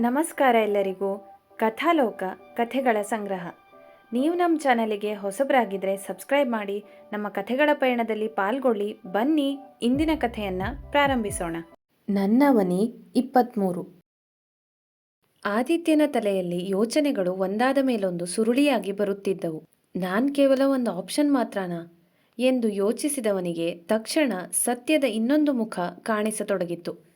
ನಮಸ್ಕಾರ ಎಲ್ಲರಿಗೂ. ಕಥಾಲೋಕ, ಕಥೆಗಳ ಸಂಗ್ರಹ. ನೀವು ನಮ್ಮ ಚಾನಲಿಗೆ ಹೊಸಬರಾಗಿದ್ದರೆ ಸಬ್ಸ್ಕ್ರೈಬ್ ಮಾಡಿ, ನಮ್ಮ ಕಥೆಗಳ ಪಯಣದಲ್ಲಿ ಪಾಲ್ಗೊಳ್ಳಿ, ಬನ್ನಿ, ಇಂದಿನ ಕಥೆಯನ್ನು ಪ್ರಾರಂಭಿಸೋಣ. ನನ್ನವನಿ ಇಪ್ಪತ್ತ್ಮೂರು ಆದಿತ್ಯನ ತಲೆಯಲ್ಲಿ ಯೋಚನೆಗಳು ಒಂದಾದ ಮೇಲೊಂದು ಸುರುಳಿಯಾಗಿ ಬರುತ್ತಿದ್ದವು. ನಾನು ಕೇವಲ ಒಂದು ಆಪ್ಷನ್ ಮಾತ್ರನಾ? ಎಂದು ಯೋಚಿಸಿದವನಿಗೆ ತಕ್ಷಣ ಸತ್ಯದ ಇನ್ನೊಂದು ಮುಖ ಕಾಣಿಸತೊಡಗಿತ್ತು.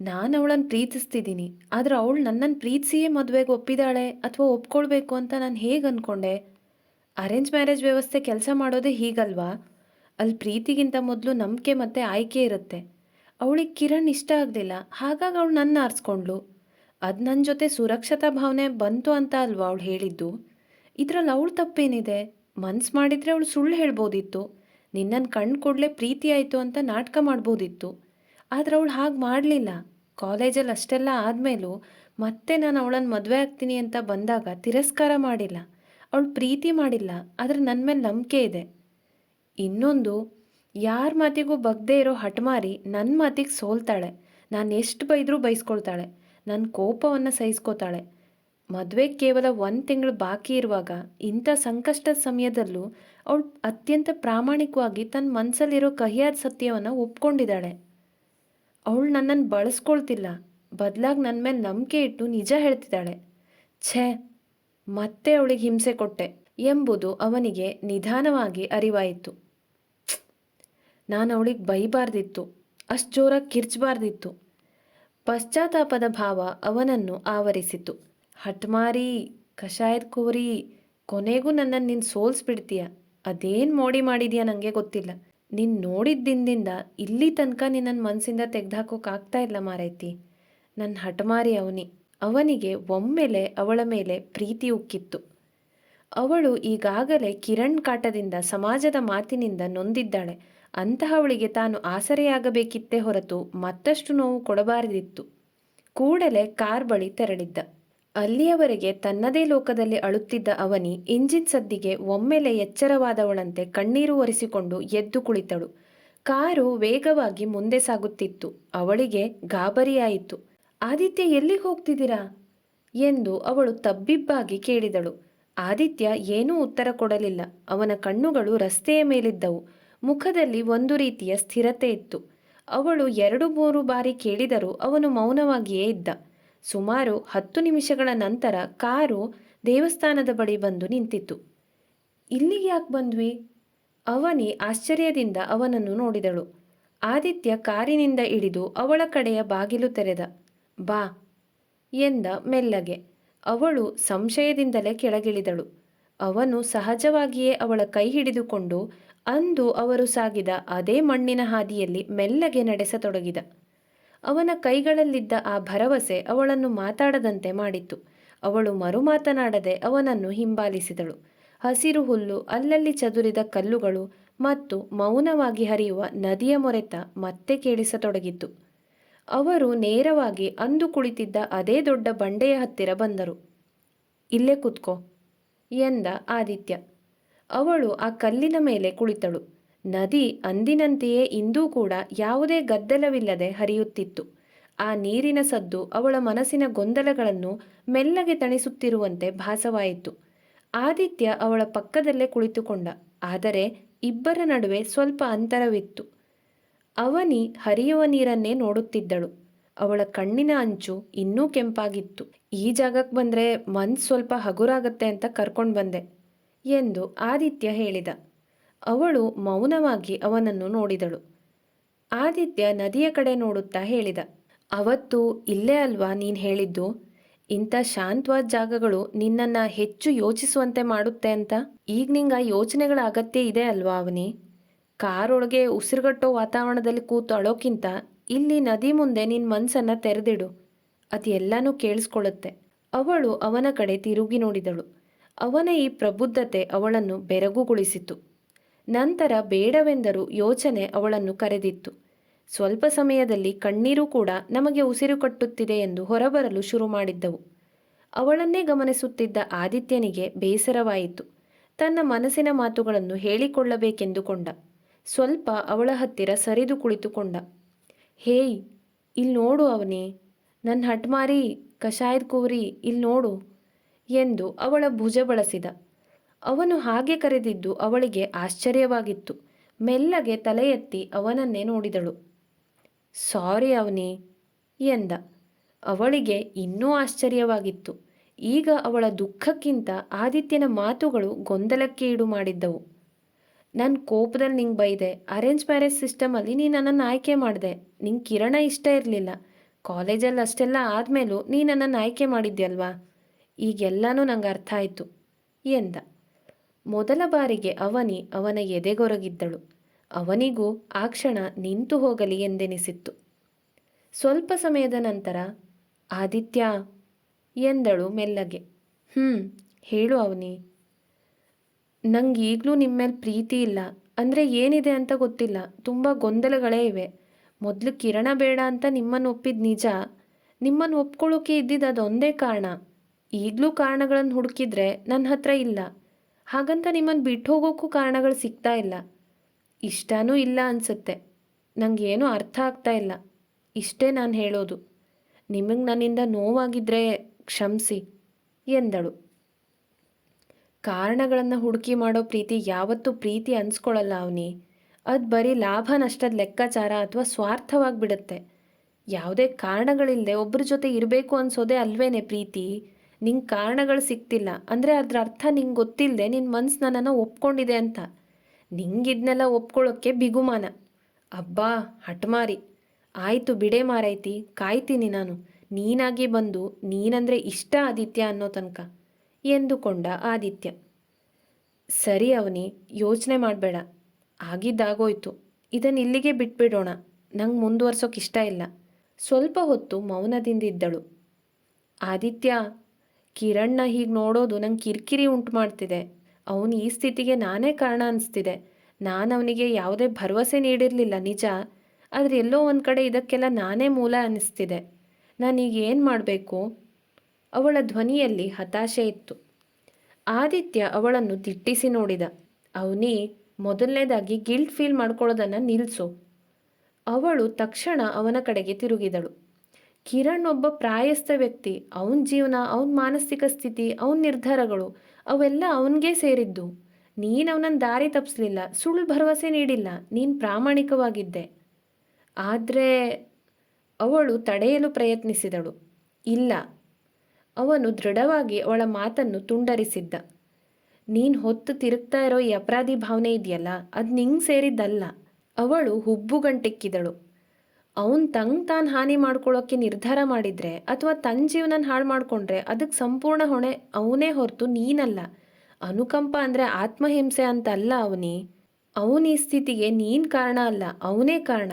ನಾನು ಅವಳನ್ನು ಪ್ರೀತಿಸ್ತಿದ್ದೀನಿ ಆದರೆ ಅವಳು ನನ್ನನ್ನು ಪ್ರೀತಿಸಿಯೇ ಮದುವೆಗೆ ಒಪ್ಪಿದಾಳೆ ಅಥವಾ ಒಪ್ಕೊಳ್ಬೇಕು ಅಂತ ನಾನು ಹೇಗೆ ಅಂದ್ಕೊಂಡೆ ಅರೇಂಜ್ ಮ್ಯಾರೇಜ್ ವ್ಯವಸ್ಥೆ ಕೆಲಸ ಮಾಡೋದೇ ಹೀಗಲ್ವಾ? ಅಲ್ಲಿ ಪ್ರೀತಿಗಿಂತ ಮೊದಲು ನಂಬಿಕೆ ಮತ್ತು ಆಯ್ಕೆ ಇರುತ್ತೆ. ಅವಳಿಗೆ ಕಿರಣ್ ಇಷ್ಟ ಆಗಲಿಲ್ಲ ಹಾಗಾಗಿ ಅವಳು ನನ್ನ ಆರಿಸ್ಕೊಂಡ್ಳು. ಅದು ನನ್ನ ಜೊತೆ ಸುರಕ್ಷತಾ ಭಾವನೆ ಬಂತು ಅಂತ ಅಲ್ವಾ ಅವಳು ಹೇಳಿದ್ದು? ಇದರಲ್ಲಿ ಅವಳು ತಪ್ಪೇನಿದೆ? ಮನ್ಸು ಮಾಡಿದರೆ ಅವಳು ಸುಳ್ಳು ಹೇಳ್ಬೋದಿತ್ತು. ನಿನ್ನನ್ನು ಕಣ್ಣು ಕೂಡಲೇ ಪ್ರೀತಿ ಆಯಿತು ಅಂತ ನಾಟಕ ಮಾಡ್ಬೋದಿತ್ತು. ಆದರೆ ಅವಳು ಹಾಗೆ ಮಾಡಲಿಲ್ಲ. ಕಾಲೇಜಲ್ಲಿ ಅಷ್ಟೆಲ್ಲ ಆದಮೇಲೂ ಮತ್ತೆ ನಾನು ಅವಳನ್ನು ಮದುವೆ ಆಗ್ತೀನಿ ಅಂತ ಬಂದಾಗ ತಿರಸ್ಕಾರ ಮಾಡಿಲ್ಲ. ಅವಳು ಪ್ರೀತಿ ಮಾಡಿಲ್ಲ, ಆದರೆ ನನ್ನ ಮೇಲೆ ನಂಬಿಕೆ ಇದೆ. ಇನ್ನೊಂದು, ಯಾರ ಮಾತಿಗೂ ಬಗ್ದೇ ಇರೋ ಹಠಮಾರಿ ನನ್ನ ಮಾತಿಗೆ ಸೋಲ್ತಾಳೆ. ನಾನು ಎಷ್ಟು ಬೈದರೂ ಬೈಸ್ಕೊಳ್ತಾಳೆ. ನನ್ನ ಕೋಪವನ್ನು ಸಹಿಸ್ಕೋತಾಳೆ. ಮದುವೆ ಕೇವಲ ಒಂದು ತಿಂಗಳು ಬಾಕಿ ಇರುವಾಗ ಇಂಥ ಸಂಕಷ್ಟದ ಸಮಯದಲ್ಲೂ ಅವಳು ಅತ್ಯಂತ ಪ್ರಾಮಾಣಿಕವಾಗಿ ತನ್ನ ಮನಸ್ಸಲ್ಲಿರೋ ಕಹಿಯಾದ ಸತ್ಯವನ್ನು ಒಪ್ಕೊಂಡಿದ್ದಾಳೆ. ಅವಳು ನನ್ನನ್ನು ಬಳಸ್ಕೊಳ್ತಿಲ್ಲ. ಬದಲಾಗಿ ನನ್ನ ಮೇಲೆ ನಂಬಿಕೆ ಇಟ್ಟು ನಿಜ ಹೇಳ್ತಿದ್ದಾಳೆ. ಛೇ, ಮತ್ತೆ ಅವಳಿಗೆ ಹಿಂಸೆ ಕೊಟ್ಟೆ ಎಂಬುದು ಅವನಿಗೆ ನಿಧಾನವಾಗಿ ಅರಿವಾಯಿತು. ನಾನು ಅವಳಿಗೆ ಬೈಬಾರ್ದಿತ್ತು, ಅಷ್ಟು ಜೋರಾಗಿ ಕಿರ್ಚಬಾರ್ದಿತ್ತು. ಪಶ್ಚಾತ್ತಾಪದ ಭಾವ ಅವನನ್ನು ಆವರಿಸಿತು. ಹಟ್ಮಾರಿ ಕಷಾಯದ ಕೋರಿ, ಕೊನೆಗೂ ನನ್ನನ್ನು ನೀನು ಸೋಲ್ಸ್ಬಿಡ್ತೀಯ? ಅದೇನು ಮೋಡಿ ಮಾಡಿದೀಯ ನನಗೆ ಗೊತ್ತಿಲ್ಲ. ನೀನು ನೋಡಿದ ದಿನದಿಂದ ಇಲ್ಲಿ ತನಕ ನಿನ್ನನ್ನು ಮನಸ್ಸಿಂದ ತೆಗೆದುಹಾಕೋಕ್ಕಾಗ್ತಾ ಇಲ್ಲ ಮಾರೈತಿ. ನನ್ನ ಹಠಮಾರಿ ಅವನಿ, ಅವನಿಗೆ ಒಮ್ಮೆಲೆ ಅವಳ ಮೇಲೆ ಪ್ರೀತಿ ಉಕ್ಕಿತ್ತು. ಅವಳು ಈಗಾಗಲೇ ಕಿರಣ್ ಕಾಟದಿಂದ ಸಮಾಜದ ಮಾತಿನಿಂದ ನೊಂದಿದ್ದಾಳೆ. ಅಂತಹವಳಿಗೆ ತಾನು ಆಸರೆಯಾಗಬೇಕಿತ್ತೇ ಹೊರತು ಮತ್ತಷ್ಟು ನೋವು ಕೊಡಬಾರದಿತ್ತು. ಕೂಡಲೇ ಕಾರ್ ಬಳಿ ತೆರಳಿದ್ದ. ಅಲ್ಲಿಯವರೆಗೆ ತನ್ನದೇ ಲೋಕದಲ್ಲಿ ಅಳುತ್ತಿದ್ದ ಅವನಿ ಇಂಜಿನ್ ಸದ್ದಿಗೆ ಒಮ್ಮೆಲೆ ಎಚ್ಚರವಾದವಳಂತೆ ಕಣ್ಣೀರು ಒರೆಸಿಕೊಂಡು ಎದ್ದು ಕುಳಿತಳು. ಕಾರು ವೇಗವಾಗಿ ಮುಂದೆ ಸಾಗುತ್ತಿತ್ತು. ಅವಳಿಗೆ ಗಾಬರಿಯಾಯಿತು. ಆದಿತ್ಯ, ಎಲ್ಲಿಗೆ ಹೋಗ್ತಿದ್ದೀರಾ? ಎಂದು ಅವಳು ತಬ್ಬಿಬ್ಬಾಗಿ ಕೇಳಿದಳು. ಆದಿತ್ಯ ಏನೂ ಉತ್ತರ ಕೊಡಲಿಲ್ಲ. ಅವನ ಕಣ್ಣುಗಳು ರಸ್ತೆಯ ಮೇಲಿದ್ದವು. ಮುಖದಲ್ಲಿ ಒಂದು ರೀತಿಯ ಸ್ಥಿರತೆ ಇತ್ತು. ಅವಳು ಎರಡು ಮೂರು ಬಾರಿ ಕೇಳಿದರೂ ಅವನು ಮೌನವಾಗಿಯೇ ಇದ್ದ. ಸುಮಾರು ಹತ್ತು ನಿಮಿಷಗಳ ನಂತರ ಕಾರು ದೇವಸ್ಥಾನದ ಬಳಿ ಬಂದು ನಿಂತಿತ್ತು. ಇಲ್ಲಿಗೆ ಯಾಕೆ ಬಂದ್ವಿ? ಅವನಿ ಆಶ್ಚರ್ಯದಿಂದ ಅವನನ್ನು ನೋಡಿದಳು. ಆದಿತ್ಯ ಕಾರಿನಿಂದ ಇಳಿದು ಅವಳ ಕಡೆಯ ಬಾಗಿಲು ತೆರೆದ. ಬಾ ಎಂದ ಮೆಲ್ಲಗೆ. ಅವಳು ಸಂಶಯದಿಂದಲೇ ಕೆಳಗಿಳಿದಳು. ಅವನು ಸಹಜವಾಗಿಯೇ ಅವಳ ಕೈ ಹಿಡಿದುಕೊಂಡು ಅಂದು ಅವರು ಸಾಗಿದ ಅದೇ ಮಣ್ಣಿನ ಹಾದಿಯಲ್ಲಿ ಮೆಲ್ಲಗೆ ನಡೆಸತೊಡಗಿದ. ಅವನ ಕೈಗಳಲ್ಲಿದ್ದ ಆ ಭರವಸೆ ಅವಳನ್ನು ಮಾತಾಡದಂತೆ ಮಾಡಿತ್ತು. ಅವಳು ಮರು ಮಾತನಾಡದೆ ಅವನನ್ನು ಹಿಂಬಾಲಿಸಿದಳು. ಹಸಿರು ಹುಲ್ಲು ಅಲ್ಲಲ್ಲಿ ಚದುರಿದ ಕಲ್ಲುಗಳು ಮತ್ತು ಮೌನವಾಗಿ ಹರಿಯುವ ನದಿಯ ಮೊರೆತ ಮತ್ತೆ ಕೇಳಿಸತೊಡಗಿತು ಅವರು ನೇರವಾಗಿ ಅಂದು ಕುಳಿತಿದ್ದ ಅದೇ ದೊಡ್ಡ ಬಂಡೆಯ ಹತ್ತಿರ ಬಂದರು. ಇಲ್ಲೇ ಕೂತ್ಕೋ ಎಂದ ಆದಿತ್ಯ. ಅವಳು ಆ ಕಲ್ಲಿನ ಮೇಲೆ ಕುಳಿತಳು. ನದಿ ಅಂದಿನಂತೆಯೇ ಇಂದೂ ಕೂಡ ಯಾವುದೇ ಗದ್ದಲವಿಲ್ಲದೆ ಹರಿಯುತ್ತಿತ್ತು. ಆ ನೀರಿನ ಸದ್ದು ಅವಳ ಮನಸ್ಸಿನ ಗೊಂದಲಗಳನ್ನು ಮೆಲ್ಲಗೆ ತಣಿಸುತ್ತಿರುವಂತೆ ಭಾಸವಾಯಿತು. ಆದಿತ್ಯ ಅವಳ ಪಕ್ಕದಲ್ಲೇ ಕುಳಿತುಕೊಂಡ. ಆದರೆ ಇಬ್ಬರ ನಡುವೆ ಸ್ವಲ್ಪ ಅಂತರವಿತ್ತು. ಅವನಿ ಹರಿಯುವ ನೀರನ್ನೇ ನೋಡುತ್ತಿದ್ದಳು. ಅವಳ ಕಣ್ಣಿನ ಅಂಚು ಇನ್ನೂ ಕೆಂಪಾಗಿತ್ತು. ಈ ಜಾಗಕ್ಕೆ ಬಂದರೆ ಮನ್ಸು ಸ್ವಲ್ಪ ಹಗುರಾಗತ್ತೆ ಅಂತ ಕರ್ಕೊಂಡು ಬಂದೆ ಎಂದು ಆದಿತ್ಯ ಹೇಳಿದ. ಅವಳು ಮೌನವಾಗಿ ಅವನನ್ನು ನೋಡಿದಳು. ಆದಿತ್ಯ ನದಿಯ ಕಡೆ ನೋಡುತ್ತಾ ಹೇಳಿದ, ಅವತ್ತು ಇಲ್ಲೇ ಅಲ್ವಾ ನೀನು ಹೇಳಿದ್ದು? ಇಂಥ ಶಾಂತವಾದ ಜಾಗಗಳು ನಿನ್ನನ್ನು ಹೆಚ್ಚು ಯೋಚಿಸುವಂತೆ ಮಾಡುತ್ತೆ ಅಂತ? ಈಗ ನಿಂಗೆ ಯೋಚನೆಗಳ ಅಗತ್ಯ ಇದೆ ಅಲ್ವಾ ಅವನಿ? ಕಾರೊಳಗೆ ಉಸಿರುಗಟ್ಟೋ ವಾತಾವರಣದಲ್ಲಿ ಕೂತು ಅಳೋಕ್ಕಿಂತ ಇಲ್ಲಿ ನದಿ ಮುಂದೆ ನಿನ್ನ ಮನಸ್ಸನ್ನು ತೆರೆದಿಡು. ಅದು ಎಲ್ಲನೂ ಕೇಳಿಸ್ಕೊಳ್ಳುತ್ತೆ ಅವಳು ಅವನ ಕಡೆ ತಿರುಗಿ ನೋಡಿದಳು. ಅವನ ಈ ಪ್ರಬುದ್ಧತೆ ಅವಳನ್ನು ಬೆರಗುಗೊಳಿಸಿತು. ನಂತರ ಬೇಡವೆಂದರೂ ಯೋಚನೆ ಅವಳನ್ನು ಕರೆದಿತ್ತು. ಸ್ವಲ್ಪ ಸಮಯದಲ್ಲಿ ಕಣ್ಣೀರು ಕೂಡ ನಮಗೆ ಉಸಿರು ಕಟ್ಟುತ್ತಿದೆ ಎಂದು ಹೊರಬರಲು ಶುರು ಮಾಡಿದ್ದವು. ಅವಳನ್ನೇ ಗಮನಿಸುತ್ತಿದ್ದ ಆದಿತ್ಯನಿಗೆ ಬೇಸರವಾಯಿತು. ತನ್ನ ಮನಸ್ಸಿನ ಮಾತುಗಳನ್ನು ಹೇಳಿಕೊಳ್ಳಬೇಕೆಂದುಕೊಂಡ. ಸ್ವಲ್ಪ ಅವಳ ಹತ್ತಿರ ಸರಿದು ಕುಳಿತುಕೊಂಡ. ಹೇಯ್ ಇಲ್ಲಿ ನೋಡು ಅವನೇ. ನನ್ನ ಹಟ್ಮಾರಿ ಕಷಾಯದ ಕೂರಿ ಇಲ್ಲಿ ನೋಡು ಎಂದು ಅವಳ ಭುಜ ಬಳಸಿದ. ಅವನು ಹಾಗೆ ಕರೆದಿದ್ದು ಅವಳಿಗೆ ಆಶ್ಚರ್ಯವಾಗಿತ್ತು. ಮೆಲ್ಲಗೆ ತಲೆ ಎತ್ತಿ ಅವನನ್ನೇ ನೋಡಿದಳು. ಸಾರಿ ಅವನಿ, ಎಂದ. ಅವಳಿಗೆ ಇನ್ನೂ ಆಶ್ಚರ್ಯವಾಗಿತ್ತು. ಈಗ ಅವಳ ದುಃಖಕ್ಕಿಂತ ಆದಿತ್ಯನ ಮಾತುಗಳು ಗೊಂದಲಕ್ಕೆ ಈಡು ಮಾಡಿದ್ದವು ನನ್ನ ಕೋಪದಲ್ಲಿ ನಿಂಗೆ ಬೈದೆ. ಅರೇಂಜ್ ಮ್ಯಾರೇಜ್ ಸಿಸ್ಟಮಲ್ಲಿ ನೀ ನನ್ನನ್ನು ಆಯ್ಕೆ ಮಾಡಿದೆ. ನಿಂಗೆ ಕಿರಣ ಇಷ್ಟ ಇರಲಿಲ್ಲ. ಕಾಲೇಜಲ್ಲಿ ಅಷ್ಟೆಲ್ಲ ಆದಮೇಲೂ ನೀ ನನ್ನನ್ನು ಆಯ್ಕೆ ಮಾಡಿದ್ಯಲ್ವಾ? ಈಗೆಲ್ಲನೂ ನಂಗೆ ಅರ್ಥ ಆಯಿತು, ಎಂದ. ಮೊದಲ ಬಾರಿಗೆ ಅವನಿ ಅವನ ಎದೆಗೊರಗಿದ್ದಳು. ಅವನಿಗೂ ಆ ಕ್ಷಣ ನಿಂತು ಹೋಗಲಿ ಎಂದೆನಿಸಿತ್ತು. ಸ್ವಲ್ಪ ಸಮಯದ ನಂತರ, ಆದಿತ್ಯ, ಎಂದಳು ಮೆಲ್ಲಗೆ. ಹ್ಞೂ ಹೇಳು ಅವನಿ. ನಂಗೆ ನಿಮ್ಮೇಲೆ ನಿಮ್ಮ ಪ್ರೀತಿ ಇಲ್ಲ. ಅಂದರೆ ಏನಿದೆ ಅಂತ ಗೊತ್ತಿಲ್ಲ. ತುಂಬ ಗೊಂದಲಗಳೇ ಇವೆ. ಮೊದಲು ಕಿರಣ ಬೇಡ ಅಂತ ನಿಮ್ಮನ್ನು ಒಪ್ಪಿದ ನಿಜ. ನಿಮ್ಮನ್ನು ಒಪ್ಕೊಳ್ಳೋಕೆ ಇದ್ದಿದ್ದು ಅದೊಂದೇ ಕಾರಣ. ಈಗಲೂ ಕಾರಣಗಳನ್ನು ಹುಡುಕಿದ್ರೆ ನನ್ನ ಹತ್ರ ಇಲ್ಲ. ಹಾಗಂತ ನಿಮ್ಮನ್ನು ಬಿಟ್ಟು ಹೋಗೋಕ್ಕೂ ಕಾರಣಗಳು ಸಿಗ್ತಾ ಇಲ್ಲ. ಇಷ್ಟನೂ ಇಲ್ಲ ಅನಿಸುತ್ತೆ. ನನಗೇನೂ ಅರ್ಥ ಆಗ್ತಾ ಇಲ್ಲ. ಇಷ್ಟೇ ನಾನು ಹೇಳೋದು. ನಿಮಗೆ ನನ್ನಿಂದ ನೋವಾಗಿದ್ದರೆ ಕ್ಷಮಿಸಿ, ಎಂದಳು. ಕಾರಣಗಳನ್ನು ಹುಡುಕಿ ಮಾಡೋ ಪ್ರೀತಿ ಯಾವತ್ತೂ ಪ್ರೀತಿ ಅನ್ಸ್ಕೊಳ್ಳಲ್ಲ ಅವನಿ. ಅದು ಬರೀ ಲಾಭ ನಷ್ಟದ ಲೆಕ್ಕಾಚಾರ ಅಥವಾ ಸ್ವಾರ್ಥವಾಗಿಬಿಡುತ್ತೆ ಯಾವುದೇ ಕಾರಣಗಳಿಲ್ಲದೆ ಒಬ್ಬರ ಜೊತೆ ಇರಬೇಕು ಅನ್ಸೋದೇ ಅಲ್ವೇನೆ ಪ್ರೀತಿ? ನಿಂಗೆ ಕಾರಣಗಳು ಸಿಗ್ತಿಲ್ಲ. ಅಂದರೆ ಅದ್ರ ಅರ್ಥ ನಿಂಗೆ ಗೊತ್ತಿಲ್ಲದೆ ನಿನ್ನ ಮನ್ಸು ನನ್ನನ್ನು ಒಪ್ಕೊಂಡಿದೆ ಅಂತ. ನಿಂಗಿದ್ನೆಲ್ಲ ಒಪ್ಕೊಳ್ಳೋಕ್ಕೆ ಬಿಗುಮಾನ. ಅಬ್ಬಾ, ಹಠಮಾರಿ. ಆಯಿತು ಬಿಡೆ ಮಾರೈತಿ, ಕಾಯ್ತೀನಿ ನಾನು. ನೀನಾಗಿ ಬಂದು ನೀನಂದರೆ ಇಷ್ಟ ಆದಿತ್ಯ ಅನ್ನೋ ತನಕ ಎಂದುಕೊಂಡ ಆದಿತ್ಯ. ಸರಿ ಅವನಿ, ಯೋಚನೆ ಮಾಡಬೇಡ. ಆಗಿದ್ದಾಗೋಯ್ತು. ಇದನ್ನು ಇಲ್ಲಿಗೆ ಬಿಟ್ಬಿಡೋಣ. ನಂಗೆ ಮುಂದುವರ್ಸೋಕೆ ಇಷ್ಟ ಇಲ್ಲ. ಸ್ವಲ್ಪ ಹೊತ್ತು ಮೌನದಿಂದಿದ್ದಳು ಆದಿತ್ಯ ಕಿರಣ್ನ ಹೀಗೆ ನೋಡೋದು ನಂಗೆ ಕಿರಿಕಿರಿ ಉಂಟು ಮಾಡ್ತಿದೆ. ಅವನು ಈ ಸ್ಥಿತಿಗೆ ನಾನೇ ಕಾರಣ ಅನಿಸ್ತಿದೆ. ನಾನು ಅವನಿಗೆ ಯಾವುದೇ ಭರವಸೆ ನೀಡಿರಲಿಲ್ಲ, ನಿಜ. ಆದರೆ ಎಲ್ಲೋ ಒಂದು ಕಡೆ ಇದಕ್ಕೆಲ್ಲ ನಾನೇ ಮೂಲ ಅನ್ನಿಸ್ತಿದೆ ನಾನೀಗ ಏನು ಮಾಡಬೇಕು? ಅವಳ ಧ್ವನಿಯಲ್ಲಿ ಹತಾಶೆ ಇತ್ತು. ಆದಿತ್ಯ ಅವಳನ್ನು ದಿಟ್ಟಿಸಿ ನೋಡಿದ. ಅವನಿ, ಮೊದಲನೇದಾಗಿ ಗಿಲ್ಟ್ ಫೀಲ್ ಮಾಡ್ಕೊಳ್ಳೋದನ್ನು ನಿಲ್ಲಿಸು ಅವಳು ತಕ್ಷಣ ಅವನ ಕಡೆಗೆ ತಿರುಗಿದಳು. ಕಿರಣ್ ಒಬ್ಬ ಪ್ರಾಯಸ್ಥ ವ್ಯಕ್ತಿ. ಅವನ ಜೀವನ, ಅವನ ಮಾನಸಿಕ ಸ್ಥಿತಿ, ಅವನ ನಿರ್ಧಾರಗಳು, ಅವೆಲ್ಲ ಅವನಿಗೆ ಸೇರಿದ್ದು. ನೀನು ಅವನನ್ನು ದಾರಿ ತಪ್ಪಿಸ್ಲಿಲ್ಲ ಸುಳ್ಳು ಭರವಸೆ ನೀಡಿಲ್ಲ, ನೀನು ಪ್ರಾಮಾಣಿಕವಾಗಿದ್ದೆ. ಆದರೆ ಅವಳು ತಡೆಯಲು ಪ್ರಯತ್ನಿಸಿದಳು. ಇಲ್ಲ, ಅವನು ದೃಢವಾಗಿ ಅವಳ ಮಾತನ್ನು ತುಂಡರಿಸಿದ್ದ. ನೀನು ಹೊತ್ತು ತಿರುಗ್ತಾ ಇರೋ ಈ ಅಪರಾಧಿ ಭಾವನೆ ಇದೆಯಲ್ಲ ಅದು ನಿಂಗೆ ಸೇರಿದ್ದಲ್ಲ. ಅವಳು ಹುಬ್ಬುಗಂಟೆಕ್ಕಿದಳು. ಅವನು ತಂಗ್ ತಾನು ಹಾನಿ ಮಾಡ್ಕೊಳ್ಳೋಕ್ಕೆ ನಿರ್ಧಾರ ಮಾಡಿದರೆ ಅಥವಾ ತನ್ನ ಜೀವನ ಹಾಳು ಮಾಡಿಕೊಂಡ್ರೆ ಅದಕ್ಕೆ ಸಂಪೂರ್ಣ ಹೊಣೆ ಅವನೇ ಹೊರತು ನೀನಲ್ಲ. ಅನುಕಂಪ ಅಂದರೆ ಆತ್ಮಹಿಂಸೆ ಅಂತ ಅಲ್ಲ ಅವನಿ. ಅವನ ಈ ಸ್ಥಿತಿಗೆ ನೀನು ಕಾರಣ ಅಲ್ಲ, ಅವನೇ ಕಾರಣ.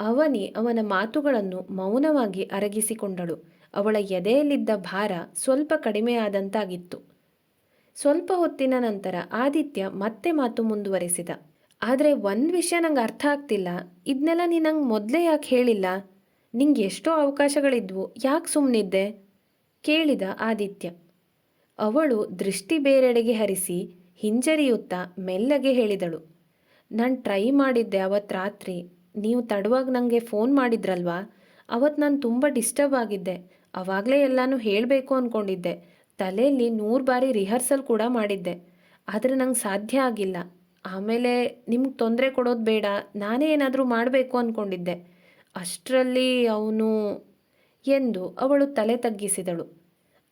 ಅವನಿ ಅವನ ಮಾತುಗಳನ್ನು ಮೌನವಾಗಿ ಅರಗಿಸಿಕೊಂಡಳು. ಅವಳ ಎದೆಯಲ್ಲಿದ್ದ ಭಾರ ಸ್ವಲ್ಪ ಕಡಿಮೆಯಾದಂತಾಗಿತ್ತು ಸ್ವಲ್ಪ ಹೊತ್ತಿನ ನಂತರ ಆದಿತ್ಯ ಮತ್ತೆ ಮಾತು ಮುಂದುವರೆಸಿದ. ಆದರೆ ಒಂದು ವಿಷಯ ನಂಗೆ ಅರ್ಥ ಆಗ್ತಿಲ್ಲ. ಇದನ್ನೆಲ್ಲ ನೀನು ನಂಗೆ ಮೊದಲೇ ಯಾಕೆ ಹೇಳಿಲ್ಲ? ನಿಂಗೆ ಎಷ್ಟೋ ಅವಕಾಶಗಳಿದ್ವು, ಯಾಕೆ ಸುಮ್ಮನಿದ್ದೆ ಕೇಳಿದ ಆದಿತ್ಯ. ಅವಳು ದೃಷ್ಟಿ ಬೇರೆಡೆಗೆ ಹರಿಸಿ ಹಿಂಜರಿಯುತ್ತಾ ಮೆಲ್ಲಗೆ ಹೇಳಿದಳು. ನಾನು ಟ್ರೈ ಮಾಡಿದ್ದೆ ಅವತ್ತು ರಾತ್ರಿ. ನೀವು ತಡವಾಗಿ ನನಗೆ ಫೋನ್ ಮಾಡಿದ್ರಲ್ವಾ? ಅವತ್ತು ನಾನು ತುಂಬ ಡಿಸ್ಟರ್ಬ್ ಆಗಿದ್ದೆ. ಅವಾಗಲೇ ಎಲ್ಲನೂ ಹೇಳಬೇಕು ಅಂದ್ಕೊಂಡಿದ್ದೆ ತಲೆಯಲ್ಲಿ ನೂರು ಬಾರಿ ರಿಹರ್ಸಲ್ ಕೂಡ ಮಾಡಿದ್ದೆ. ಆದರೆ ನಂಗೆ ಸಾಧ್ಯ ಆಗಿಲ್ಲ. ಆಮೇಲೆ ನಿಮ್ಗೆ ತೊಂದರೆ ಕೊಡೋದು ಬೇಡ, ನಾನೇ ಏನಾದರೂ ಮಾಡಬೇಕು ಅಂದ್ಕೊಂಡಿದ್ದೆ ಅಷ್ಟರಲ್ಲಿ ಅವನು ಎಂದು ಅವಳು ತಲೆ ತಗ್ಗಿಸಿದಳು.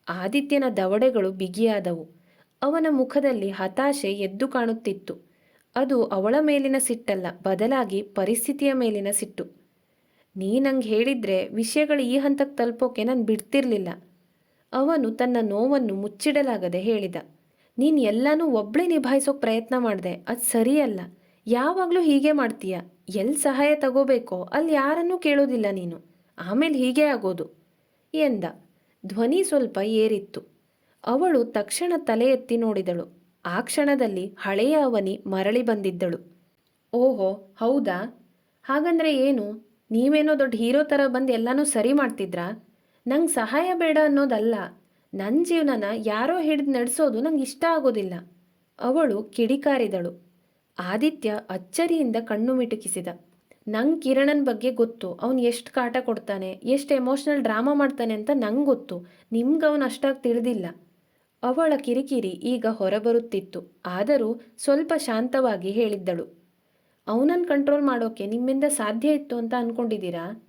ಆದಿತ್ಯನ ದವಡೆಗಳು ಬಿಗಿಯಾದವು. ಅವನ ಮುಖದಲ್ಲಿ ಹತಾಶೆ ಎದ್ದು ಕಾಣುತ್ತಿತ್ತು. ಅದು ಅವಳ ಮೇಲಿನ ಸಿಟ್ಟಲ್ಲ, ಬದಲಾಗಿ ಪರಿಸ್ಥಿತಿಯ ಮೇಲಿನ ಸಿಟ್ಟು. ನೀ ನಂಗೆ ಹೇಳಿದ್ರೆ ವಿಷಯಗಳು ಈ ಹಂತಕ್ಕೆ ತಲುಪೋಕೆ ನಾನು ಬಿಡ್ತಿರ್ಲಿಲ್ಲ. ಅವನು ತನ್ನ ನೋವನ್ನು ಮುಚ್ಚಿಡಲಾಗದೆ ಹೇಳಿದ. ನೀನು ಎಲ್ಲನೂ ಒಬ್ಬಳೇ ನಿಭಾಯಿಸೋಕೆ ಪ್ರಯತ್ನ ಮಾಡಿದೆ. ಅದು ಸರಿಯಲ್ಲ. ಯಾವಾಗಲೂ ಹೀಗೆ ಮಾಡ್ತೀಯ? ಎಲ್ಲಿ ಸಹಾಯ ತಗೋಬೇಕೋ? ಅಲ್ಲಿ ಯಾರನ್ನೂ ಕೇಳೋದಿಲ್ಲ ನೀನು. ಆಮೇಲೆ ಹೀಗೆ ಆಗೋದು. ಎಂದ. ಧ್ವನಿ ಸ್ವಲ್ಪ ಏರಿತ್ತು. ಅವಳು ತಕ್ಷಣ ತಲೆ ಎತ್ತಿ ನೋಡಿದಳು. ಆ ಕ್ಷಣದಲ್ಲಿ ಹಳೆಯ ಅವನಿ ಮರಳಿ ಬಂದಿದ್ದಳು. ಓಹೋ, ಹೌದಾ? ಹಾಗಂದ್ರೆ ಏನು? ನೀವೇನೋ ದೊಡ್ಡ ಹೀರೋ ಥರ ಬಂದು ಎಲ್ಲನೂ ಸರಿ ಮಾಡ್ತಿದ್ರಾ? ನಂಗೆ ಸಹಾಯ ಬೇಡ ಅನ್ನೋದಲ್ಲ. ನನ್ನ ಜೀವನನ ಯಾರೋ ಹಿಡಿದು ನಡೆಸೋದು ನಂಗೆ ಇಷ್ಟ ಆಗೋದಿಲ್ಲ. ಅವಳು ಕಿಡಿಕಾರಿದಳು. ಆದಿತ್ಯ ಅಚ್ಚರಿಯಿಂದ ಕಣ್ಣು ಮಿಟುಕಿಸಿದ. ನಂಗೆ ಕಿರಣನ ಬಗ್ಗೆ ಗೊತ್ತು. ಅವನು ಎಷ್ಟು ಕಾಟ ಕೊಡ್ತಾನೆ, ಎಷ್ಟು ಎಮೋಷ್ನಲ್ ಡ್ರಾಮಾ ಮಾಡ್ತಾನೆ ಅಂತ ನಂಗೆ ಗೊತ್ತು. ನಿಮ್ಗೆ ಅವನು ಅಷ್ಟಾಗಿ ತಿಳಿದಿಲ್ಲ. ಅವಳ ಕಿರಿಕಿರಿ ಈಗ ಹೊರಬರುತ್ತಿತ್ತು. ಆದರೂ ಸ್ವಲ್ಪ ಶಾಂತವಾಗಿ ಹೇಳಿದ್ದಳು. ಅವನನ್ನು ಕಂಟ್ರೋಲ್ ಮಾಡೋಕೆ ನಿಮ್ಮಿಂದ ಸಾಧ್ಯ ಇತ್ತು ಅಂತ ಅಂದ್ಕೊಂಡಿದ್ದೀರಾ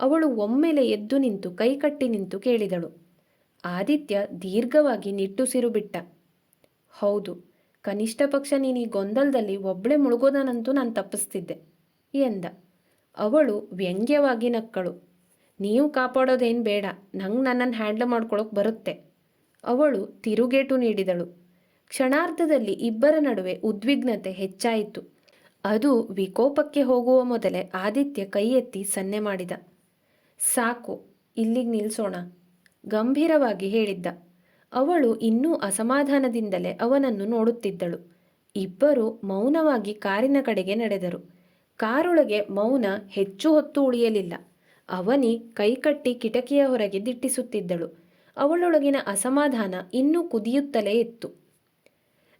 ಅವಳು ಒಮ್ಮೆಲೆ ಎದ್ದು ನಿಂತು, ಕೈಕಟ್ಟಿ ನಿಂತು ಕೇಳಿದಳು. ಆದಿತ್ಯ ದೀರ್ಘವಾಗಿ ನಿಟ್ಟುಸಿರು ಬಿಟ್ಟ. ಹೌದು, ಕನಿಷ್ಠ ಪಕ್ಷ ನೀನು ಈ ಗೊಂದಲದಲ್ಲಿ ಒಬ್ಬಳೇ ಮುಳುಗೋದನಂತೂ ನಾನು ತಪ್ಪಿಸ್ತಿದ್ದೆ, ಎಂದ. ಅವಳು ವ್ಯಂಗ್ಯವಾಗಿ ನಕ್ಕಳು. ನೀವು ಕಾಪಾಡೋದೇನು ಬೇಡ, ನಂಗೆ ನನ್ನನ್ನು ಹ್ಯಾಂಡಲ್ ಮಾಡ್ಕೊಳ್ಳೋಕೆ ಬರುತ್ತೆ, ಅವಳು ತಿರುಗೇಟು ನೀಡಿದಳು. ಕ್ಷಣಾರ್ಧದಲ್ಲಿ ಇಬ್ಬರ ನಡುವೆ ಉದ್ವಿಗ್ನತೆ ಹೆಚ್ಚಾಯಿತು. ಅದು ವಿಕೋಪಕ್ಕೆ ಹೋಗುವ ಮೊದಲೇ ಆದಿತ್ಯ ಕೈ ಎತ್ತಿ ಸನ್ನೆ ಮಾಡಿದ. ಸಾಕು, ಇಲ್ಲಿಗೆ ನಿಲ್ಲಿಸೋಣ ಗಂಭೀರವಾಗಿ ಹೇಳಿದ್ದ. ಅವಳು ಇನ್ನೂ ಅಸಮಾಧಾನದಿಂದಲೇ ಅವನನ್ನು ನೋಡುತ್ತಿದ್ದಳು. ಇಬ್ಬರು ಮೌನವಾಗಿ ಕಾರಿನ ಕಡೆಗೆ ನಡೆದರು. ಕಾರೊಳಗೆ ಮೌನ ಹೆಚ್ಚು ಹೊತ್ತು ಉಳಿಯಲಿಲ್ಲ. ಅವನಿ ಕೈಕಟ್ಟಿ ಕಿಟಕಿಯ ಹೊರಗೆ ದಿಟ್ಟಿಸುತ್ತಿದ್ದಳು. ಅವಳೊಳಗಿನ ಅಸಮಾಧಾನ ಇನ್ನೂ ಕುದಿಯುತ್ತಲೇ ಇತ್ತು.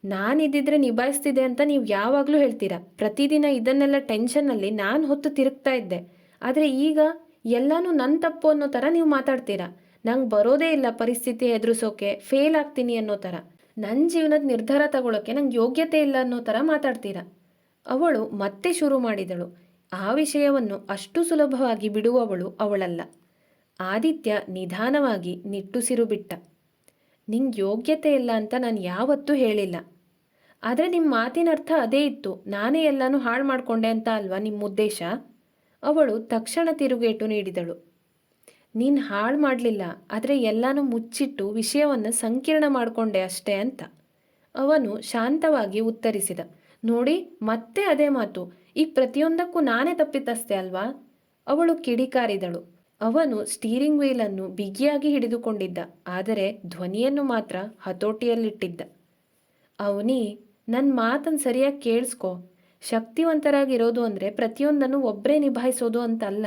ನಾನಿದ್ದಿದ್ರೆ ನಿಭಾಯಿಸ್ತಿದೆ ಅಂತ ನೀವು ಯಾವಾಗಲೂ ಹೇಳ್ತೀರಾ? ಪ್ರತಿದಿನ ಇದನ್ನೆಲ್ಲ ಟೆನ್ಷನ್ನಲ್ಲಿ ನಾನು ಹೊತ್ತು ತಿರುಗ್ತಾ ಇದ್ದೆ. ಆದರೆ ಈಗ ಎಲ್ಲನೂ ನನ್ನ ತಪ್ಪು ಅನ್ನೋ ಥರ ನೀವು ಮಾತಾಡ್ತೀರಾ? ನಂಗೆ ಬರೋದೇ ಇಲ್ಲ ಪರಿಸ್ಥಿತಿ ಎದುರಿಸೋಕೆ ಫೇಲ್ ಆಗ್ತೀನಿ ಅನ್ನೋ ಥರ. ನನ್ನ ಜೀವನದ ನಿರ್ಧಾರ ತಗೊಳ್ಳೋಕೆ ನಂಗೆ ಯೋಗ್ಯತೆ ಇಲ್ಲ ಅನ್ನೋ ಥರ ಮಾತಾಡ್ತೀರಾ? ಅವಳು ಮತ್ತೆ ಶುರು ಮಾಡಿದಳು. ಆ ವಿಷಯವನ್ನು ಅಷ್ಟು ಸುಲಭವಾಗಿ ಬಿಡುವವಳು ಅವಳಲ್ಲ. ಆದಿತ್ಯ ನಿಧಾನವಾಗಿ ನಿಟ್ಟುಸಿರು ಬಿಟ್ಟ. ನಿಂಗೆ ಯೋಗ್ಯತೆ ಇಲ್ಲ ಅಂತ ನಾನು ಯಾವತ್ತೂ ಹೇಳಿಲ್ಲ. ಆದರೆ ನಿಮ್ಮ ಮಾತಿನ ಅರ್ಥ ಅದೇ ಇತ್ತು. ನಾನೇ ಎಲ್ಲನೂ ಹಾಳು ಮಾಡಿಕೊಂಡೆ ಅಂತ ಅಲ್ವಾ ನಿಮ್ಮ ಉದ್ದೇಶ? ಅವಳು ತಕ್ಷಣ ತಿರುಗೇಟು ನೀಡಿದಳು. ನೀನು ಹಾಳು ಮಾಡಲಿಲ್ಲ, ಆದರೆ ಎಲ್ಲನೂ ಮುಚ್ಚಿಟ್ಟು ವಿಷಯವನ್ನು ಸಂಕೀರ್ಣ ಮಾಡಿಕೊಂಡೆ ಅಷ್ಟೇ ಅಂತ. ಅವನು ಶಾಂತವಾಗಿ ಉತ್ತರಿಸಿದ, ನೋಡಿ, ಮತ್ತೆ ಅದೇ ಮಾತು. ಈಗ ಪ್ರತಿಯೊಂದಕ್ಕೂ ನಾನೇ ತಪ್ಪಿತಸ್ತೆ ಅಲ್ವಾ? ಅವಳು ಕಿಡಿಕಾರಿದಳು. ಅವನು ಸ್ಟೀರಿಂಗ್ ವೀಲನ್ನು ಬಿಗಿಯಾಗಿ ಹಿಡಿದುಕೊಂಡಿದ್ದ, ಆದರೆ ಧ್ವನಿಯನ್ನು ಮಾತ್ರ ಹತೋಟಿಯಲ್ಲಿಟ್ಟಿದ್ದ. ಅವನಿ ನನ್ನ ಮಾತನ್ನು ಸರಿಯಾಗಿ ಕೇಳಿಸ್ಕೊ. ಶಕ್ತಿವಂತರಾಗಿರೋದು ಅಂದರೆ ಪ್ರತಿಯೊಂದನ್ನು ಒಬ್ಬರೇ ನಿಭಾಯಿಸೋದು ಅಂತಲ್ಲ.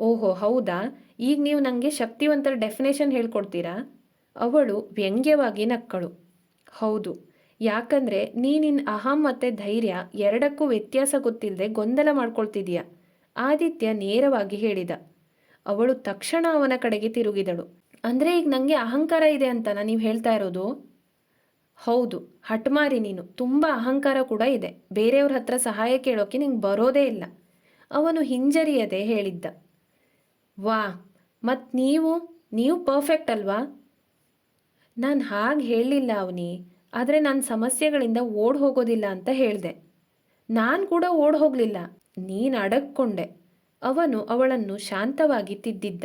ಓಹೋ, ಹೌದಾ? ಈಗ ನೀವು ನನಗೆ ಶಕ್ತಿವಂತರ ಡೆಫಿನೇಷನ್ ಹೇಳ್ಕೊಡ್ತೀರಾ? ಅವಳು ವ್ಯಂಗ್ಯವಾಗಿ ನಕ್ಕಳು. ಹೌದು. ಯಾಕಂದರೆ ನೀನಿನ್ ಅಹಂ ಮತ್ತು ಧೈರ್ಯ ಎರಡಕ್ಕೂ ವ್ಯತ್ಯಾಸ ಗೊತ್ತಿಲ್ಲದೆ ಗೊಂದಲ ಮಾಡ್ಕೊಳ್ತಿದೀಯ? ಆದಿತ್ಯ ನೇರವಾಗಿ ಹೇಳಿದ. ಅವಳು ತಕ್ಷಣ ಅವನ ಕಡೆಗೆ ತಿರುಗಿದಳು. ಅಂದರೆ ಈಗ ನನಗೆ ಅಹಂಕಾರ ಇದೆ ಅಂತನಾ ನೀವು ಹೇಳ್ತಾ ಇರೋದು? ಹೌದು. ಹಠ್ಮಾರಿ ನೀನು. ತುಂಬ ಅಹಂಕಾರ ಕೂಡ ಇದೆ. ಬೇರೆಯವ್ರ ಹತ್ರ ಸಹಾಯ ಕೇಳೋಕೆ ನಿಂಗೆ ಬರೋದೇ ಇಲ್ಲ. ಅವನು ಹಿಂಜರಿಯದೆ ಹೇಳಿದ್ದ. ವಾ ಮತ್ತು ನೀವು ನೀವು ಪರ್ಫೆಕ್ಟ್ ಅಲ್ವಾ? ನಾನು ಹಾಗೆ ಹೇಳಲಿಲ್ಲ ಅವನಿ, ಆದರೆ ನಾನು ಸಮಸ್ಯೆಗಳಿಂದ ಓಡ್ ಹೋಗೋದಿಲ್ಲ ಅಂತ ಹೇಳಿದೆ. ನಾನು ಕೂಡ ಓಡ್ ಹೋಗಲಿಲ್ಲ, ನೀನು ಅಡಕ್ಕೊಂಡೆ ಅವನು ಅವಳನ್ನು ಶಾಂತವಾಗಿ ತಿದ್ದಿದ್ದ.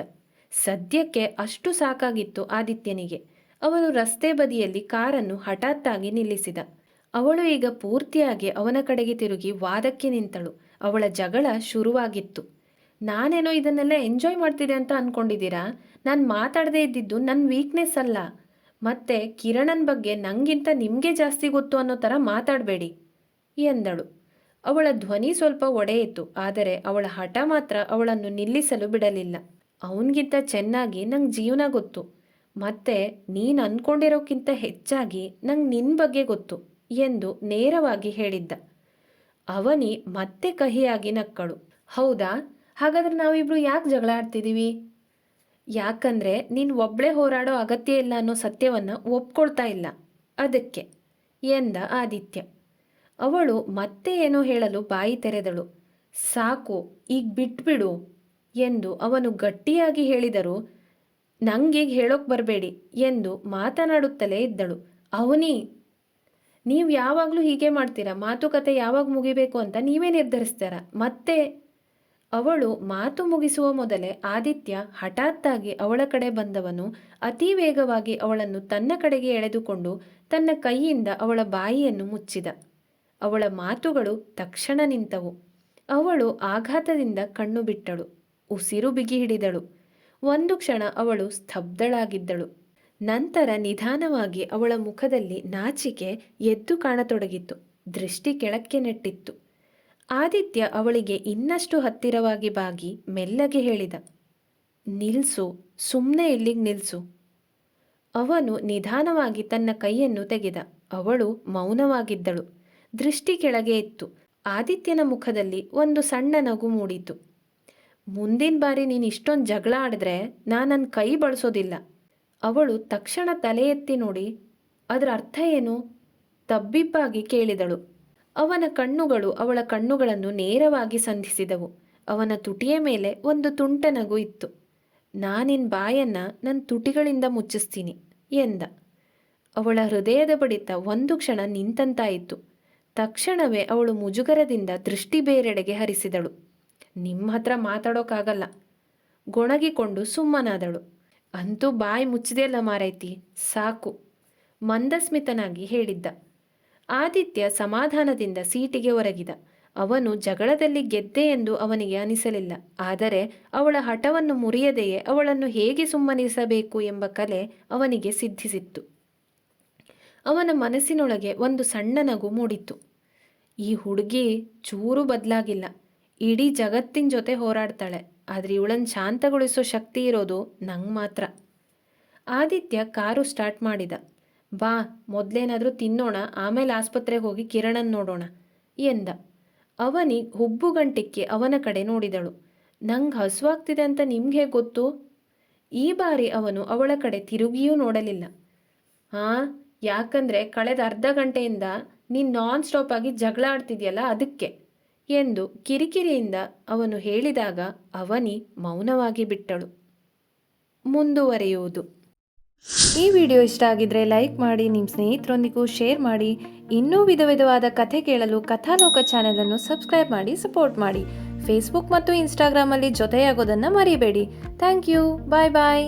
ಸದ್ಯಕ್ಕೆ ಅಷ್ಟು ಸಾಕಾಗಿತ್ತು ಆದಿತ್ಯನಿಗೆ. ಅವನು ರಸ್ತೆ ಬದಿಯಲ್ಲಿ ಕಾರನ್ನು ಹಠಾತ್ತಾಗಿ ನಿಲ್ಲಿಸಿದ. ಅವಳು ಈಗ ಪೂರ್ತಿಯಾಗಿ ಅವನ ಕಡೆಗೆ ತಿರುಗಿ ವಾದಕ್ಕೆ ನಿಂತಳು. ಅವಳ ಜಗಳ ಶುರುವಾಗಿತ್ತು. ನಾನೇನೋ ಇದನ್ನೆಲ್ಲ ಎಂಜಾಯ್ ಮಾಡ್ತಿದ್ದೆ ಅಂತ ಅಂದ್ಕೊಂಡಿದ್ದೀರಾ ನಾನು ಮಾತಾಡದೇ ಇದ್ದಿದ್ದು ನನ್ನ ವೀಕ್ನೆಸ್ ಅಲ್ಲ. ಮತ್ತೆ ಕಿರಣನ್ ಬಗ್ಗೆ ನಂಗಿಂತ ನಿಮಗೆ ಜಾಸ್ತಿ ಗೊತ್ತು ಅನ್ನೋ ಥರ ಮಾತಾಡಬೇಡಿ, ಎಂದಳು. ಅವಳ ಧ್ವನಿ ಸ್ವಲ್ಪ ಒಡೆಯಿತು, ಆದರೆ ಅವಳ ಹಠ ಮಾತ್ರ ಅವಳನ್ನು ನಿಲ್ಲಿಸಲು ಬಿಡಲಿಲ್ಲ. ಅವನಿಗಿಂತ ಚೆನ್ನಾಗಿ ನಂಗೆ ಜೀವನ ಗೊತ್ತು. ಮತ್ತೆ ನೀನು ಅಂದ್ಕೊಂಡಿರೋಕ್ಕಿಂತ ಹೆಚ್ಚಾಗಿ ನಂಗೆ ನಿನ್ನ ಬಗ್ಗೆ ಗೊತ್ತು, ಎಂದು ನೇರವಾಗಿ ಹೇಳಿದ್ದ. ಅವನಿ ಮತ್ತೆ ಕಹಿಯಾಗಿ ನಕ್ಕಳು. ಹೌದಾ? ಹಾಗಾದ್ರೆ ನಾವಿಬ್ರು ಯಾಕೆ ಜಗಳ ಆಡ್ತಿದ್ದೀವಿ ಯಾಕಂದ್ರೆ ನೀನು ಒಬ್ಬಳೇ ಹೋರಾಡೋ ಅಗತ್ಯ ಇಲ್ಲ ಅನ್ನೋ ಸತ್ಯವನ್ನು ಒಪ್ಕೊಳ್ತಾ ಇಲ್ಲ. ಅದಕ್ಕೆ, ಎಂದ ಆದಿತ್ಯ. ಅವಳು ಮತ್ತೆ ಏನೋ ಹೇಳಲು ಬಾಯಿ ತೆರೆದಳು. ಸಾಕು, ಈಗ ಬಿಟ್ಬಿಡು ಎಂದು ಅವನು ಗಟ್ಟಿಯಾಗಿ ಹೇಳಿದರು, ನಂಗೀಗ ಹೇಳೋಕೆ ಬರಬೇಡಿ ಎಂದು ಮಾತನಾಡುತ್ತಲೇ ಇದ್ದಳು. ಅವನಿ, ನೀವು ಯಾವಾಗಲೂ ಹೀಗೆ ಮಾಡ್ತೀರಾ? ಮಾತುಕತೆ ಯಾವಾಗ ಮುಗಿಬೇಕು ಅಂತ ನೀವೇ ನಿರ್ಧರಿಸ್ತಾರ? ಮತ್ತೆ ಅವಳು ಮಾತು ಮುಗಿಸುವ ಮೊದಲೇ ಆದಿತ್ಯ ಹಠಾತ್ತಾಗಿ ಅವಳ ಕಡೆ ಬಂದವನು ಅತಿ ವೇಗವಾಗಿ ಅವಳನ್ನು ತನ್ನ ಕಡೆಗೆ ಎಳೆದುಕೊಂಡು ತನ್ನ ಕೈಯಿಂದ ಅವಳ ಬಾಯಿಯನ್ನು ಮುಚ್ಚಿದ. ಅವಳ ಮಾತುಗಳು ತಕ್ಷಣ ನಿಂತವು. ಅವಳು ಆಘಾತದಿಂದ ಕಣ್ಣು ಬಿಟ್ಟಳು. ಉಸಿರು ಬಿಗಿ ಹಿಡಿದಳು. ಒಂದು ಕ್ಷಣ ಅವಳು ಸ್ತಬ್ಧಳಾಗಿದ್ದಳು. ನಂತರ ನಿಧಾನವಾಗಿ ಅವಳ ಮುಖದಲ್ಲಿ ನಾಚಿಕೆ ಎದ್ದು ಕಾಣತೊಡಗಿತು ದೃಷ್ಟಿ ಕೆಳಕ್ಕೆ ನೆಟ್ಟಿತ್ತು. ಆದಿತ್ಯ ಅವಳಿಗೆ ಇನ್ನಷ್ಟು ಹತ್ತಿರವಾಗಿ ಬಾಗಿ ಮೆಲ್ಲಗೆ ಹೇಳಿದ, ನಿಲ್ಸು ಸುಮ್ಮನೆ ಇಲ್ಲಿಗೆ ನಿಲ್ಸು. ಅವನು ನಿಧಾನವಾಗಿ ತನ್ನ ಕೈಯನ್ನು ತೆಗೆದ, ಅವಳು ಮೌನವಾಗಿದ್ದಳು. ದೃಷ್ಟಿ ಕೆಳಗೆ ಇತ್ತು. ಆದಿತ್ಯನ ಮುಖದಲ್ಲಿ ಒಂದು ಸಣ್ಣ ನಗು ಮೂಡಿತು. ಮುಂದಿನ ಬಾರಿ ನೀನು ಇಷ್ಟೊಂದು ಜಗಳ ಆಡಿದ್ರೆ ನಾನು ನನ್ನ ಕೈ ಬಳಸೋದಿಲ್ಲ. ಅವಳು ತಕ್ಷಣ ತಲೆ ಎತ್ತಿ ನೋಡಿ, ಅದರ ಅರ್ಥ ಏನು? ತಬ್ಬಿಬ್ಬಾಗಿ ಕೇಳಿದಳು. ಅವನ ಕಣ್ಣುಗಳು ಅವಳ ಕಣ್ಣುಗಳನ್ನು ನೇರವಾಗಿ ಸಂಧಿಸಿದವು. ಅವನ ತುಟಿಯ ಮೇಲೆ ಒಂದು ತುಂಟ ನಗು ಇತ್ತು. ನಾನಿನ್ ಬಾಯನ್ನ ನನ್ನ ತುಟಿಗಳಿಂದ ಮುಚ್ಚಿಸ್ತೀನಿ ಎಂದ. ಅವಳ ಹೃದಯದ ಬಡಿತ ಒಂದು ಕ್ಷಣ ನಿಂತಂತಾಯಿತು. ತಕ್ಷಣವೇ ಅವಳು ಮುಜುಗರದಿಂದ ದೃಷ್ಟಿ ಬೇರೆಡೆಗೆ ಹರಿಸಿದಳು. ನಿಮ್ಮ ಹತ್ರ ಮಾತಾಡೋಕ್ಕಾಗಲ್ಲ ಗೊಣಗಿಕೊಂಡು ಸುಮ್ಮನಾದಳು. ಅಂತೂ ಬಾಯಿ ಮುಚ್ಚಿದೆಯಲ್ಲ ಮಾರೈತಿ, ಸಾಕು, ಮಂದಸ್ಮಿತನಾಗಿ ಹೇಳಿದ್ದ. ಆದಿತ್ಯ ಸಮಾಧಾನದಿಂದ ಸೀಟಿಗೆ ಒರಗಿದ. ಅವನು ಜಗಳದಲ್ಲಿ ಗೆದ್ದೆ ಎಂದು ಅವನಿಗೆ ಅನಿಸಲಿಲ್ಲ. ಆದರೆ ಅವಳ ಹಠವನ್ನು ಮುರಿಯದೆಯೇ ಅವಳನ್ನು ಹೇಗೆ ಸುಮ್ಮನಿಸಬೇಕು ಎಂಬ ಕಲೆ ಅವನಿಗೆ ಸಿದ್ಧಿಸಿತ್ತು. ಅವನ ಮನಸ್ಸಿನೊಳಗೆ ಒಂದು ಸಣ್ಣ ನಗು ಮೂಡಿತು ಈ ಹುಡುಗಿ ಚೂರು ಬದಲಾಗಿಲ್ಲ. ಇಡೀ ಜಗತ್ತಿನ ಜೊತೆ ಹೋರಾಡ್ತಾಳೆ. ಆದರೆ ಇವಳನ್ನು ಶಾಂತಗೊಳಿಸೋ ಶಕ್ತಿ ಇರೋದು ನಂಗೆ ಮಾತ್ರ. ಆದಿತ್ಯ ಕಾರು ಸ್ಟಾರ್ಟ್ ಮಾಡಿದ. ಬಾ, ಮೊದಲೇನಾದರೂ ತಿನ್ನೋಣ, ಆಮೇಲೆ ಆಸ್ಪತ್ರೆಗೆ ಹೋಗಿ ಕಿರಣನ್ ನೋಡೋಣ, ಎಂದ. ಅವನಿ ಹುಬ್ಬುಗಂಟಿಕ್ಕೆ ಅವನ ಕಡೆ ನೋಡಿದಳು. ನಂಗೆ ಹಸುವಾಗ್ತಿದೆ ಅಂತ ನಿಮ್ಗೆ ಹೇಗೆ ಗೊತ್ತು? ಈ ಬಾರಿ ಅವನು ಅವಳ ಕಡೆ ತಿರುಗಿಯೂ ನೋಡಲಿಲ್ಲ. ಹಾಂ ಯಾಕಂದರೆ ಕಳೆದ ಅರ್ಧ ಗಂಟೆಯಿಂದ ನೀನು ನಾನ್ ಸ್ಟಾಪ್ ಆಗಿ ಜಗಳ ಆಡ್ತಿದೆಯಲ್ಲ ಅದಕ್ಕೆ, ಎಂದು ಕಿರಿಕಿರಿಯಿಂದ ಅವನು ಹೇಳಿದಾಗ ಅವನಿ ಮೌನವಾಗಿ ಬಿಟ್ಟಳು. ಮುಂದುವರಿಯುವುದು. ಈ ವಿಡಿಯೋ ಇಷ್ಟ ಆಗಿದ್ರೆ ಲೈಕ್ ಮಾಡಿ ನಿಮ್ಮ ಸ್ನೇಹಿತರೊಂದಿಗೂ ಶೇರ್ ಮಾಡಿ. ಇನ್ನೂ ವಿಧ ವಿಧವಾದ ಕಥೆ ಕೇಳಲು ಕಥಾಲೋಕ ಚಾನೆಲನ್ನು ಸಬ್ಸ್ಕ್ರೈಬ್ ಮಾಡಿ, ಸಪೋರ್ಟ್ ಮಾಡಿ. ಫೇಸ್ಬುಕ್ ಮತ್ತು ಇನ್ಸ್ಟಾಗ್ರಾಮಲ್ಲಿ ಜೊತೆಯಾಗೋದನ್ನು ಮರಿಬೇಡಿ. Thank you. Bye bye.